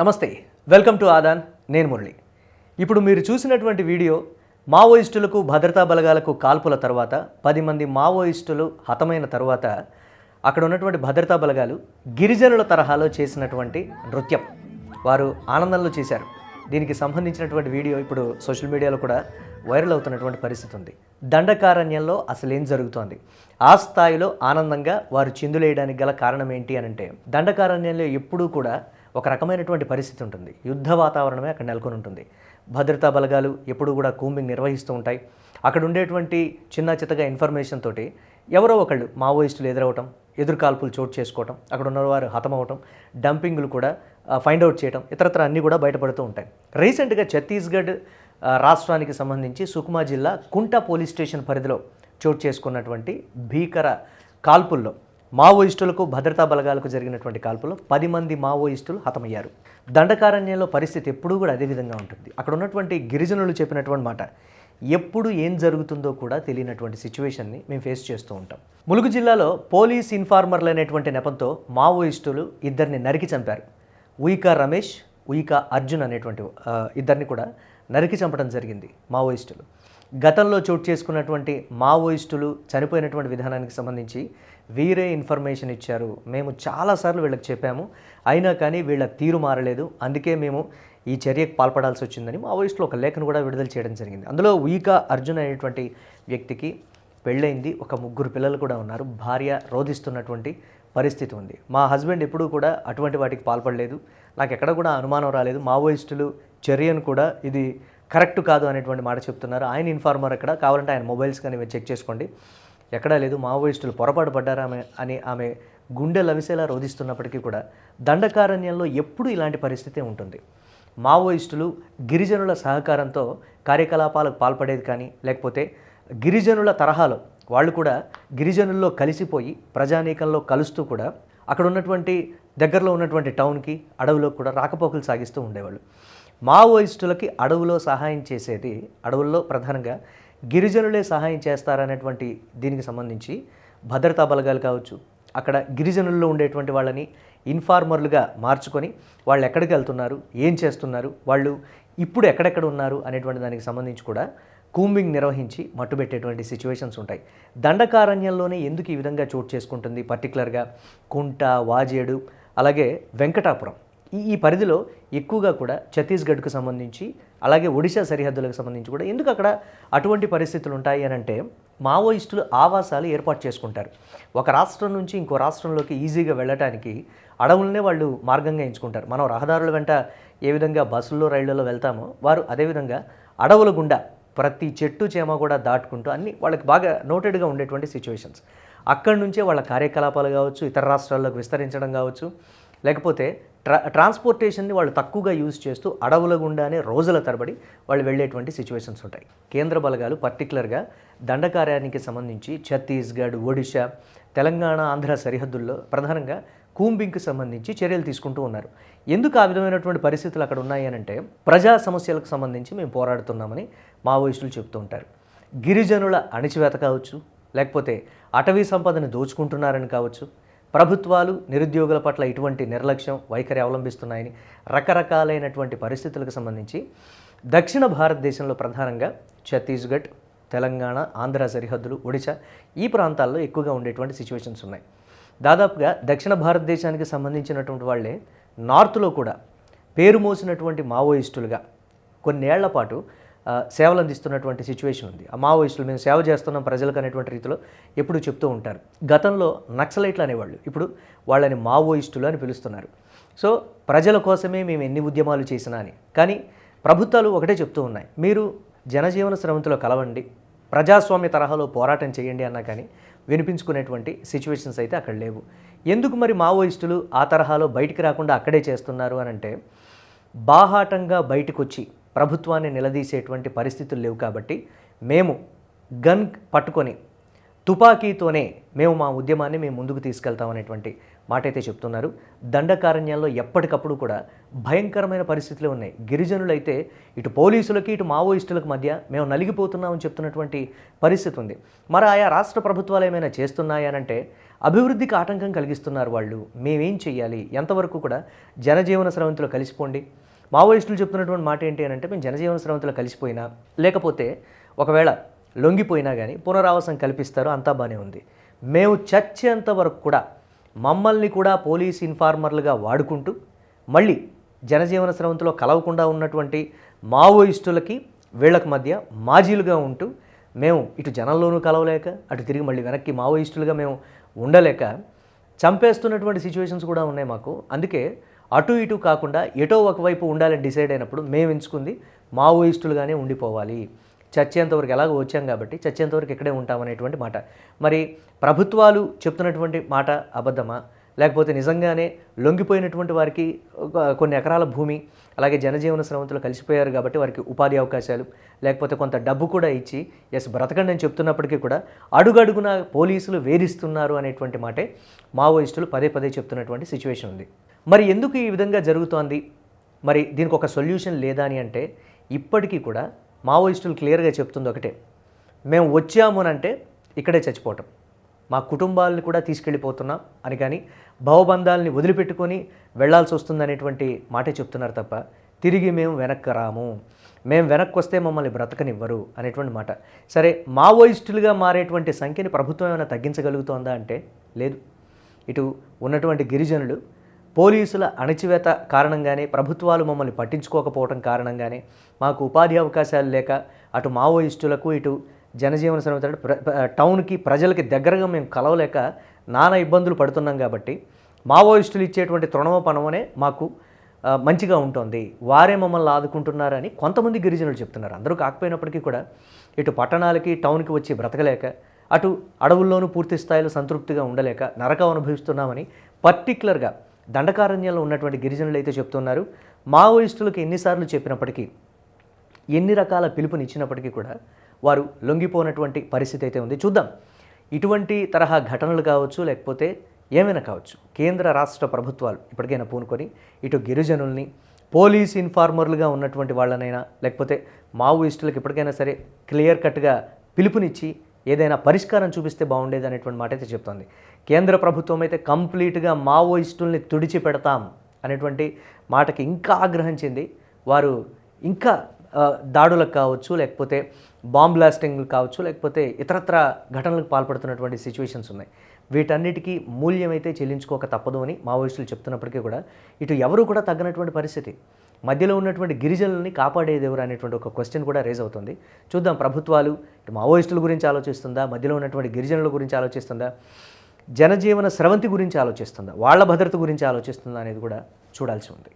నమస్తే welcome to Aadan నేను మురళి. ఇప్పుడు మీరు చూసినటువంటి వీడియో మావోయిస్టులకు భద్రతా బలగాలకు కాల్పుల తర్వాత పది మంది మావోయిస్టులు హతమైన తర్వాత అక్కడ ఉన్నటువంటి భద్రతా బలగాలు గిరిజనుల తరహాలో చేసినటువంటి నృత్యం. వారు ఆనందంలో చేశారు. దీనికి సంబంధించినటువంటి వీడియో ఇప్పుడు సోషల్ మీడియాలో కూడా వైరల్ అవుతున్నటువంటి పరిస్థితి ఉంది. దండకారణ్యంలో అసలు ఏం జరుగుతోంది? ఆ స్థాయిలో ఆనందంగా వారు చిందులేయడానికి గల కారణం ఏంటి అని అంటే దండకారణ్యంలో ఎప్పుడూ కూడా ఒక రకమైనటువంటి పరిస్థితి ఉంటుంది. యుద్ధ వాతావరణమే అక్కడ నెలకొని ఉంటుంది. భద్రతా బలగాలు ఎప్పుడూ కూడా కూంబింగ్ నిర్వహిస్తూ ఉంటాయి. అక్కడ ఉండేటువంటి చిన్న చిత్తగా ఇన్ఫర్మేషన్ తోటి ఎవరో ఒకళ్ళు మావోయిస్టులు ఎదురవటం ఎదురుకాల్పులు చోటు చేసుకోవటం అక్కడ ఉన్నవారు హతమవటం డంపింగ్లు కూడా ఫైండ్ అవుట్ చేయటం ఇతరత్ర అన్నీ కూడా బయటపడుతూ ఉంటాయి. రీసెంట్గా ఛత్తీస్గఢ్ రాష్ట్రానికి సంబంధించి సుక్మా జిల్లా కుంట పోలీస్ స్టేషన్ పరిధిలో చోటు చేసుకున్నటువంటి భీకర కాల్పుల్లో మావోయిస్టులకు భద్రతా బలగాలకు జరిగినటువంటి కాల్పుల్లో పది మంది మావోయిస్టులు హతమయ్యారు. దండకారణ్యంలో పరిస్థితి ఎప్పుడూ కూడా అదే విధంగా ఉంటుంది. అక్కడ ఉన్నటువంటి గిరిజనులు చెప్పినటువంటి మాట ఎప్పుడు ఏం జరుగుతుందో కూడా తెలియనటువంటి సిచ్యువేషన్ని మేము ఫేస్ చేస్తూ ఉంటాం. ములుగు జిల్లాలో పోలీస్ ఇన్ఫార్మర్లు అనేటువంటి నెపంతో మావోయిస్టులు ఇద్దరిని నరికి చంపారు. ఉయికా రమేష్ ఉయికా అర్జున్ అనేటువంటి ఇద్దరిని కూడా నరికి చంపడం జరిగింది మావోయిస్టులు. గతంలో చోటు చేసుకున్నటువంటి మావోయిస్టులు చనిపోయినటువంటి విధానానికి సంబంధించి వీరే ఇన్ఫర్మేషన్ ఇచ్చారు. మేము చాలాసార్లు వీళ్ళకి చెప్పాము. అయినా కానీ వీళ్ళ తీరు మారలేదు. అందుకే మేము ఈ చర్యకు పాల్పడాల్సి వచ్చిందని మావోయిస్టులు ఒక లేఖను కూడా విడుదల చేయడం జరిగింది. అందులో వీకా అర్జున్ అనేటువంటి వ్యక్తికి పెళ్ళైంది ఒక ముగ్గురు పిల్లలు కూడా ఉన్నారు. భార్య రోధిస్తున్నటువంటి పరిస్థితి ఉంది. మా హస్బెండ్ ఎప్పుడూ కూడా అటువంటి వాటికి పాల్పడలేదు. నాకు ఎక్కడ కూడా అనుమానం రాలేదు. మావోయిస్టులు చర్యను కూడా ఇది కరెక్ట్ కాదు అనేటువంటి మాట చెప్తున్నారు. ఆయన ఇన్ఫార్మర్ అక్కడ. కావాలంటే ఆయన మొబైల్స్ కానీ మీరు చెక్ చేసుకోండి. ఎక్కడా లేదు మావోయిస్టులు పొరపాటు పడ్డారా ఆమె అని ఆమె గుండె లవిసేలా రోధిస్తున్నప్పటికీ కూడా దండకారణ్యంలో ఎప్పుడూ ఇలాంటి పరిస్థితి ఉంటుంది. మావోయిస్టులు గిరిజనుల సహకారంతో కార్యకలాపాలకు పాల్పడేది కానీ లేకపోతే గిరిజనుల తరహాలో వాళ్ళు కూడా గిరిజనుల్లో కలిసిపోయి ప్రజానీకంలో కలుస్తూ కూడా అక్కడ ఉన్నటువంటి దగ్గరలో ఉన్నటువంటి టౌన్కి అడవిలో కూడా రాకపోకలు సాగిస్తూ ఉండేవాళ్ళు. మావోయిస్టులకి అడవులో సహాయం చేసేది అడవుల్లో ప్రధానంగా గిరిజనులే సహాయం చేస్తారనేటువంటి దీనికి సంబంధించి భద్రతా బలగాలు కావచ్చు అక్కడ గిరిజనుల్లో ఉండేటువంటి వాళ్ళని ఇన్ఫార్మర్లుగా మార్చుకొని వాళ్ళు ఎక్కడికి వెళ్తున్నారు ఏం చేస్తున్నారు వాళ్ళు ఇప్పుడు ఎక్కడెక్కడ ఉన్నారు అనేటువంటి దానికి సంబంధించి కూడా కూంబింగ్ నిర్వహించి మట్టుబెట్టేటువంటి సిచ్యువేషన్స్ ఉంటాయి. దండకారణ్యంలోనే ఎందుకు ఈ విధంగా చోటు చేసుకుంటుంది? పర్టికులర్గా కుంట వాజేడు అలాగే వెంకటాపురం. ఈ ఈ పరిధిలో ఎక్కువగా కూడా ఛత్తీస్గఢ్కు సంబంధించి అలాగే ఒడిశా సరిహద్దులకు సంబంధించి కూడా ఎందుకు అక్కడ అటువంటి పరిస్థితులు ఉంటాయి అని అంటే మావోయిస్టులు ఆవాసాలు ఏర్పాటు చేసుకుంటారు. ఒక రాష్ట్రం నుంచి ఇంకో రాష్ట్రంలోకి ఈజీగా వెళ్ళటానికి అడవులనే వాళ్ళు మార్గంగా ఎంచుకుంటారు. మనం రహదారుల వెంట ఏ విధంగా బస్సుల్లో రైళ్ళలో వెళ్తామో వారు అదేవిధంగా అడవుల గుండా ప్రతి చెట్టు చేమ కూడా దాటుకుంటూ అన్ని వాళ్ళకి బాగా నోటెడ్గా ఉండేటువంటి సిచ్యువేషన్స్. అక్కడి నుంచే వాళ్ళ కార్యకలాపాలు కావచ్చు ఇతర రాష్ట్రాల్లోకి విస్తరించడం కావచ్చు లేకపోతే ట్రా ట్రాన్స్పోర్టేషన్ని వాళ్ళు తక్కువగా యూజ్ చేస్తూ అడవుల గుండానే రోజుల తరబడి వాళ్ళు వెళ్ళేటువంటి సిచ్యువేషన్స్ ఉంటాయి. కేంద్ర బలగాలు పర్టికులర్గా దండకార్యానికి సంబంధించి ఛత్తీస్గఢ్ ఒడిశా తెలంగాణ ఆంధ్ర సరిహద్దుల్లో ప్రధానంగా కూంబింగ్కి సంబంధించి చర్యలు తీసుకుంటూ ఉన్నారు. ఎందుకు ఆ విధమైనటువంటి పరిస్థితులు అక్కడ ఉన్నాయి అంటే ప్రజా సమస్యలకు సంబంధించి మేము పోరాడుతున్నామని మావోయిస్టులు చెప్తూ ఉంటారు. గిరిజనుల అణిచివేత కావచ్చు లేకపోతే అటవీ సంపదను దోచుకుంటున్నారని కావచ్చు ప్రభుత్వాలు నిరుద్యోగుల పట్ల ఇటువంటి నిర్లక్ష్యం వైఖరి అవలంబిస్తున్నాయని రకరకాలైనటువంటి పరిస్థితులకు సంబంధించి దక్షిణ భారతదేశంలో ప్రధానంగా ఛత్తీస్గఢ్ తెలంగాణ ఆంధ్ర సరిహద్దులు ఒడిశా ఈ ప్రాంతాల్లో ఎక్కువగా ఉండేటువంటి సిచ్యువేషన్స్ ఉన్నాయి. దాదాపుగా దక్షిణ భారతదేశానికి సంబంధించినటువంటి వాళ్ళే నార్త్లో కూడా పేరు మోసినటువంటి మావోయిస్టులుగా కొన్నేళ్ళ పాటు సేవలు అందిస్తున్నటువంటి సిచ్యువేషన్ ఉంది. ఆ మావోయిస్టులు మేము సేవ చేస్తున్నాం ప్రజలకు అనేటువంటి రీతిలో ఎప్పుడు చెప్తూ ఉంటారు. గతంలో నక్సలైట్లు అనేవాళ్ళు ఇప్పుడు వాళ్ళని మావోయిస్టులు అని పిలుస్తున్నారు. సో ప్రజల కోసమే మేము ఎన్ని ఉద్యమాలు చేసినా అని. కానీ ప్రభుత్వాలు ఒకటే చెప్తూ ఉన్నాయి. మీరు జనజీవన శ్రమంతిలో కలవండి ప్రజాస్వామ్య తరహాలో పోరాటం చేయండి అన్నా కానీ వినిపించుకునేటువంటి సిచ్యువేషన్స్ అయితే అక్కడ లేవు. ఎందుకు మరి మావోయిస్టులు ఆ తరహాలో బయటికి రాకుండా అక్కడే చేస్తున్నారు అని అంటే బాహాటంగా బయటకు వచ్చి ప్రభుత్వాన్ని నిలదీసేటువంటి పరిస్థితులు లేవు కాబట్టి మేము గన్ పట్టుకొని తుపాకీతోనే మేము మా ఉద్యమాన్ని మేము ముందుకు తీసుకెళ్తాం అనేటువంటి మాట అయితే చెప్తున్నారు. దండకారణ్యాల్లో ఎప్పటికప్పుడు కూడా భయంకరమైన పరిస్థితులు ఉన్నాయి. గిరిజనులైతే ఇటు పోలీసులకి ఇటు మావోయిస్టులకు మధ్య మేము నలిగిపోతున్నామని చెప్తున్నటువంటి పరిస్థితి ఉంది. మరి ఆయా రాష్ట్ర ప్రభుత్వాలు ఏమైనా చేస్తున్నాయనంటే అభివృద్ధికి ఆటంకం కలిగిస్తున్నారు వాళ్ళు. మేమేం చెయ్యాలి? ఎంతవరకు కూడా జనజీవన స్రవంతిలో కలిసిపోండి. మావోయిస్టులు చెప్తున్నటువంటి మాట ఏంటి అని అంటే మేము జనజీవన స్రవంతిలో కలిసిపోయినా లేకపోతే ఒకవేళ లొంగిపోయినా కానీ పునరావాసం కల్పిస్తారు అంతా బాగానే ఉంది. మేము చచ్చేంత వరకు కూడా మమ్మల్ని కూడా పోలీస్ ఇన్ఫార్మర్లుగా వాడుకుంటూ మళ్ళీ జనజీవన స్రవంతిలో కలవకుండా ఉన్నటువంటి మావోయిస్టులకి వీళ్ళకి మధ్య మాజీలుగా ఉంటూ మేము ఇటు జనంలోనూ కలవలేక అటు తిరిగి మళ్ళీ వెనక్కి మావోయిస్టులుగా మేము ఉండలేక చంపేస్తున్నటువంటి సిచ్యువేషన్స్ కూడా ఉన్నాయి మాకు. అందుకే అటు ఇటు కాకుండా ఎటో ఒకవైపు ఉండాలని డిసైడ్ అయినప్పుడు మేము ఎంచుకుంది మావోయిస్టులుగానే ఉండిపోవాలి. చచ్చేంతవరకు ఎలాగో వచ్చాం కాబట్టి చచ్చేంతవరకు ఇక్కడే ఉంటామనేటువంటి మాట. మరి ప్రభుత్వాలు చెప్తున్నటువంటి మాట అబద్ధమా? లేకపోతే నిజంగానే లొంగిపోయినటువంటి వారికి కొన్ని ఎకరాల భూమి అలాగే జనజీవన శ్రమంతులు కలిసిపోయారు కాబట్టి వారికి ఉపాధి అవకాశాలు లేకపోతే కొంత డబ్బు కూడా ఇచ్చి ఎస్ బ్రతకండి అని చెప్తున్నప్పటికీ కూడా అడుగడుగున పోలీసులు వేధిస్తున్నారు అనేటువంటి మాటే మావోయిస్టులు పదే పదే చెప్తున్నటువంటి సిచ్యువేషన్ ఉంది. మరి ఎందుకు ఈ విధంగా జరుగుతోంది? మరి దీనికి ఒక సొల్యూషన్ లేదా అని అంటే ఇప్పటికీ కూడా మావోయిస్టులు క్లియర్గా చెప్తుంది ఒకటే. మేము వచ్చాము అని అంటే ఇక్కడే చచ్చిపోవటం. మా కుటుంబాలను కూడా తీసుకెళ్ళిపోతున్నాం అని కానీ భవబంధాలని వదిలిపెట్టుకొని వెళ్ళాల్సి వస్తుందనేటువంటి మాటే చెప్తున్నారు తప్ప తిరిగి మేము వెనక్కి రాము. మేము వెనక్కి వస్తే మమ్మల్ని బ్రతకనివ్వరు అనేటువంటి మాట. సరే మావోయిస్టులుగా మారేటువంటి సంఖ్యని ప్రభుత్వం ఏమైనా తగ్గించగలుగుతోందా అంటే లేదు. ఇటు ఉన్నటువంటి గిరిజనులు పోలీసుల అణచివేత కారణంగానే ప్రభుత్వాలు మమ్మల్ని పట్టించుకోకపోవడం కారణంగానే మాకు ఉపాధి అవకాశాలు లేక అటు మావోయిస్టులకు ఇటు జనజీవన శ్రమ టౌన్కి ప్రజలకి దగ్గరగా మేము కలవలేక నానా ఇబ్బందులు పడుతున్నాం కాబట్టి మావోయిస్టులు ఇచ్చేటువంటి తృణమోపణమనే మాకు మంచిగా ఉంటుంది. వారే మమ్మల్ని ఆదుకుంటున్నారని కొంతమంది గిరిజనులు చెప్తున్నారు. అందరూ కాకపోయినప్పటికీ కూడా ఇటు పట్టణాలకి టౌన్కి వచ్చి బ్రతకలేక అటు అడవుల్లోనూ పూర్తి స్థాయిలో సంతృప్తిగా ఉండలేక నరకం అనుభవిస్తున్నామని పర్టికులర్గా దండకారణ్యంలో ఉన్నటువంటి గిరిజనులు అయితే చెప్తున్నారు. మావోయిస్టులకు ఎన్నిసార్లు చెప్పినప్పటికీ ఎన్ని రకాల పిలుపునిచ్చినప్పటికీ కూడా వారు లొంగిపోనటువంటి పరిస్థితి అయితే ఉంది. చూద్దాం. ఇటువంటి తరహా ఘటనలు కావచ్చు లేకపోతే ఏమైనా కావచ్చు కేంద్ర రాష్ట్ర ప్రభుత్వాలు ఇప్పటికైనా పూనుకొని ఇటు గిరిజనుల్ని పోలీస్ ఇన్ఫార్మర్లుగా ఉన్నటువంటి వాళ్ళనైనా లేకపోతే మావోయిస్టులకు ఇప్పటికైనా సరే క్లియర్ కట్గా పిలుపునిచ్చి ఏదైనా పరిష్కారం చూపిస్తే బాగుండేది అనేటువంటి మాట అయితే చెప్తోంది. కేంద్ర ప్రభుత్వం అయితే కంప్లీట్గా మావోయిస్టుల్ని తుడిచి పెడతాం అనేటువంటి మాటకి ఇంకా ఆగ్రహించింది వారు ఇంకా దాడులకు కావచ్చు లేకపోతే బాంబ్ బ్లాస్టింగ్లు కావచ్చు లేకపోతే ఇతరత్ర ఘటనలకు పాల్పడుతున్నటువంటి సిచ్యువేషన్స్ ఉన్నాయి. వీటన్నిటికీ మూల్యమైతే చెల్లించుకోక తప్పదు అని మావోయిస్టులు చెప్తున్నప్పటికీ కూడా ఇటు ఎవరు కూడా తగ్గనటువంటి పరిస్థితి. మధ్యలో ఉన్నటువంటి గిరిజనుల్ని కాపాడేది ఎవరు అనేటువంటి ఒక క్వశ్చన్ కూడా రేజ్ అవుతుంది. చూద్దాం ప్రభుత్వాలు ఇటు మావోయిస్టుల గురించి ఆలోచిస్తుందా మధ్యలో ఉన్నటువంటి గిరిజనుల గురించి ఆలోచిస్తుందా జనజీవన స్రవంతి గురించి ఆలోచిస్తుందా వాళ్ళ భద్రత గురించి ఆలోచిస్తుందా అనేది కూడా చూడాల్సి ఉంది.